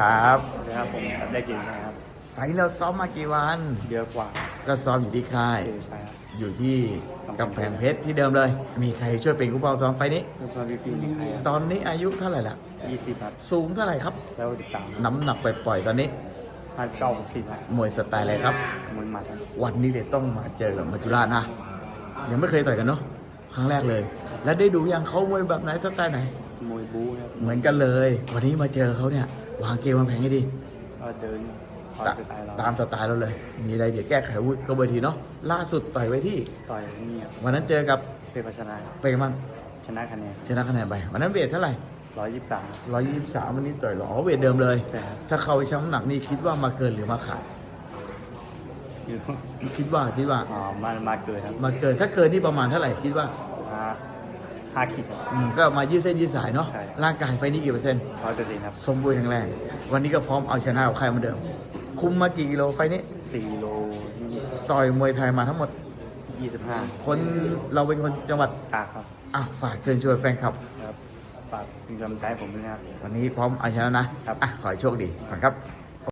ครับนะครับผมได้กินนะครับไฟล์เราซ้อมมากี่วัน เยอะกว่าก็ซ้อมอยู่ที่ค่ายเออใช่ครับ อยู่ที่กำแพงเพชรที่เดิมเลย มีใครช่วยเป็นผู้เป้าซ้อมไฟล์นี้ เพื่อนพี่พี่มีใครตอนนี้อายุเท่าไหร่ละยี่สิบครับ สูงเท่าไหร่ครับ แล้วสิบสามน้ำหนักปล่อยๆตอนนี้ ห้าเก้าหกสิบครับมวยสไตล์อะไรครับ มวยหมัดครับวันนี้เดี๋ยวต้องมาเจอกับมัจจุราชนะ ยังไม่เคยต่อยกันเนาะครั้งแรกเลย แล้วได้ดูยังเขามวยแบบไหนสไตล์ไหนมวยบู๊ครับเหมือนกันเลย วันนี้มาเจอเขาเนี่ย วางเกมวางแผนให้ดีก็เดินคอยตาสไตล์เราตามสไตล์เราเลย มีอะไรเดี๋ยวแก้ไขอาวุ้ก็เบอร์ทีเนาะล่าสุดต่อยไว้ที่ต่อยนี่ครับวันนั้นเจอกับเพชรพัชนาครับเป็นไงบ้างชนะคะแนนชนะคะแนนไปวันนั้นเวทเท่าไหร่ร้อยยี่สิบสามร้อยยี่สิบสามวันนี้ต่อยหรอเวทเดิมเลยใช่ครับถ้าเข้าไปชั่งน้ำหนักนี่คิดว่ามาเกินหรือมาขาดอยู่คิดว่าคิดว่าอ๋อมามาเกิดครับมาเกินถ้าเกินนี่ประมาณเท่าไหร่คิดว่า ห้าห้าขีดครับ อืมก็มายืดเส้นยืดสายเนาะ ใช่ ร่างกายไฟนี่กี่เปอร์เซ็นต์ ร้อยเปอร์เซ็นต์ครับสมบูรณ์แข็งแรง วันนี้ก็พร้อมเอาชนะกับใครเหมือนเดิม คุมมากี่กิโลไฟนี้ สี่โลต่อยมวยไทยมาทั้งหมด ยี่สิบห้าคนเราเป็นคนจังหวัด ตากครับอะฝากเชิญชวนแฟนคลับ ครับฝากเป็นกำลังใจให้ผมด้วยนะครับ วันนี้พร้อมเอาชนะนะครับ อะขอให้โชคดีก่อนครับ